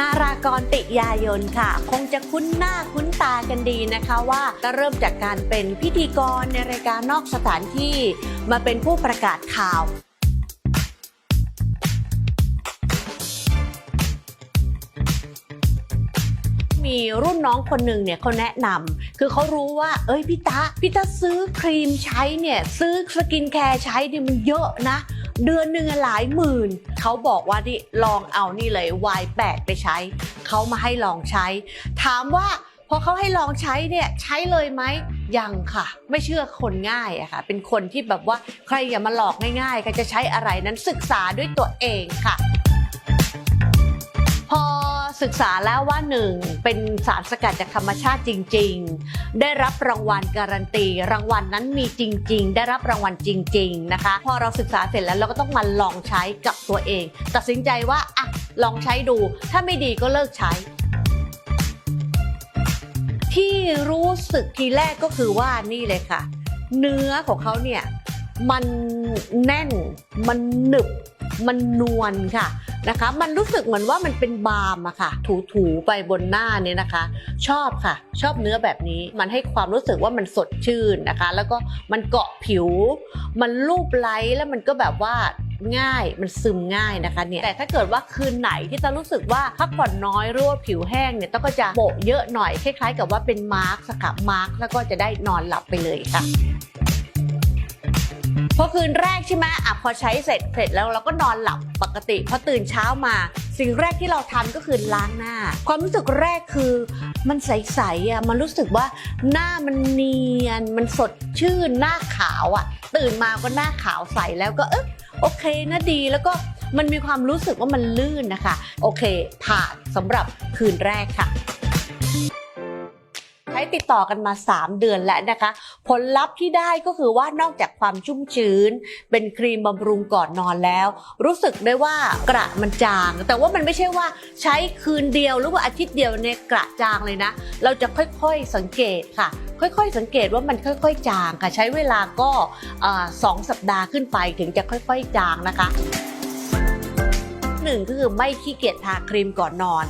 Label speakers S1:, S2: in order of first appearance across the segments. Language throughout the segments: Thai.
S1: นารากรติยายนค่ะ คงจะคุ้นหน้าคุ้นตากันดีนะคะว่าก็เริ่มจากการเป็นพิธีกรในรายการนอกสถานที่มาเป็นผู้ประกาศข่าวมีรุ่นน้องคนหนึ่งเนี่ยเขาแนะนำคือเขารู้ว่า เอ้ยพี่ตาพี่ตาซื้อครีมใช้เนี่ย ซื้อสกินแคร์ใช้เนี่ยมันเยอะนะ เดือนหนึ่งหลายหมื่น เขาบอกว่านี่ลองเอานี่เลยวายแปดไปใช้ เขามาให้ลองใช้ ถามว่าพอเขาให้ลองใช้เนี่ยใช้เลยไหมยังค่ะ ไม่เชื่อคนง่ายอะค่ะ เป็นคนที่แบบว่าใครอย่ามาหลอกง่ายๆใครจะใช้อะไรนั้นศึกษาด้วยตัวเองค่ะ ศึกษาแล้วว่าหนึ่งเป็นสารสกัดจากธรรมชาติจริง ๆ ได้รับรางวัลการันตี รางวัลนั้นมีจริง ๆ ได้รับรางวัลจริง ๆ นะคะ พอเราศึกษาเสร็จแล้วเราก็ต้องมาลองใช้กับตัวเอง ตัดสินใจว่าอะลองใช้ดู ถ้าไม่ดีก็เลิกใช้ ที่รู้สึกทีแรกก็คือว่านี่เลยค่ะ เนื้อของเขาเนี่ยมันแน่นมันหนึบ มันนวลค่ะนะคะ มันรู้สึกเหมือนว่ามันเป็นบาล์มอะค่ะ ถูๆไปบนหน้าเนี่ยนะคะ ชอบค่ะ ชอบเนื้อแบบนี้ มันให้ความรู้สึกว่ามันสดชื่นนะคะ แล้วก็มันเกาะผิว มันลูบไล้แล้วมันก็แบบว่าง่ายมันซึมง่ายนะคะเนี่ยแต่ถ้าเกิดว่าคืนไหนที่จะรู้สึกว่าพักผ่อนน้อยรือว่าผิวแห้งเนี่ยต้องก็จะโปะเยอะหน่อยคล้ายๆ กับว่าเป็นมาร์กสกับมาร์กแล้วก็จะได้นอนหลับไปเลยค่ะ พอคืนแรกใช่ไหมอะพอใช้เสร็จเสร็จแล้วเราก็นอนหลับปกติพอตื่นเช้ามา สิ่งแรกที่เราทำก็คือล้างหน้า ความรู้สึกแรกคือ มันใสๆอะมันรู้สึกว่าหน้ามันเนียน มันสดชื่นหน้าขาวอะ ตื่นมาก็หน้าขาวใสแล้วก็เอ๊ะโอเคนะดีแล้วก็มันมีความรู้สึกว่ามันลื่นนะคะ โอเค ผ่านสำหรับคืนแรกค่ะ ช้ติดต่อกันมา 3 เดือนแล้วนะคะ ผลลัพธ์ที่ได้ก็คือว่านอกจากความชุ่มชื้น เป็นครีมบำรุงก่อนนอนแล้ว รู้สึกได้ว่ากระมันจาง แต่ว่ามันไม่ใช่ว่าใช้คืนเดียวหรือว่าอาทิตย์เดียวเนี่ยกระจางเลยนะ เราจะค่อยๆสังเกตค่ะค่อยๆ สังเกตว่ามันค่อย ๆ จางค่ะ ใช้เวลาก็สองสัปดาห์ขึ้นไปถึงจะค่อย ๆ จางนะคะหนึ่งก็คือไม่ขี้เกียจทาครีมก่อนนอน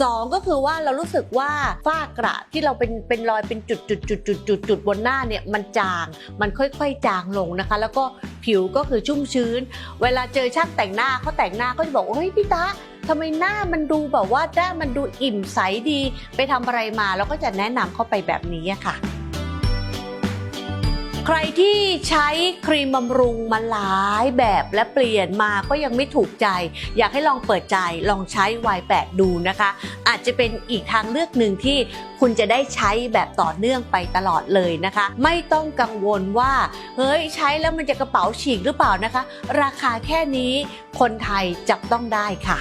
S1: สองก็คือว่าเรารู้สึกว่าฝ้ากระที่เราเป็นเป็นรอยเป็นจุดจุดจุดจุดจุดจุดบนหน้าเนี่ยมันจาง มันค่อยๆจางลงนะคะ แล้วก็ผิวก็คือชุ่มชื้น เวลาเจอช่างแต่งหน้าเขาแต่งหน้าก็จะบอกว่าเฮ้ยพี่ตาทำไมหน้ามันดูแบบว่าหน้ามันดูอิ่มใสดี ไปทำอะไรมาแล้วก็จะแนะนำเข้าไปแบบนี้ค่ะ รที่ใช้ครีมบำรุงมาหลายแบบและเปลี่ยนมาก็ยังไม่ถูกใจ อยากให้ลองเปิดใจลองใช้ Y8 ดูนะคะ อาจจะเป็นอีกทางเลือกหนึ่งที่คุณจะได้ใช้แบบต่อเนื่องไปตลอดเลยนะคะ ไม่ต้องกังวลว่าเฮ้ยใช้แล้วมันจะกระเป๋าฉีกหรือเปล่านะคะ ราคาแค่นี้คนไทยจับต้องได้ค่ะ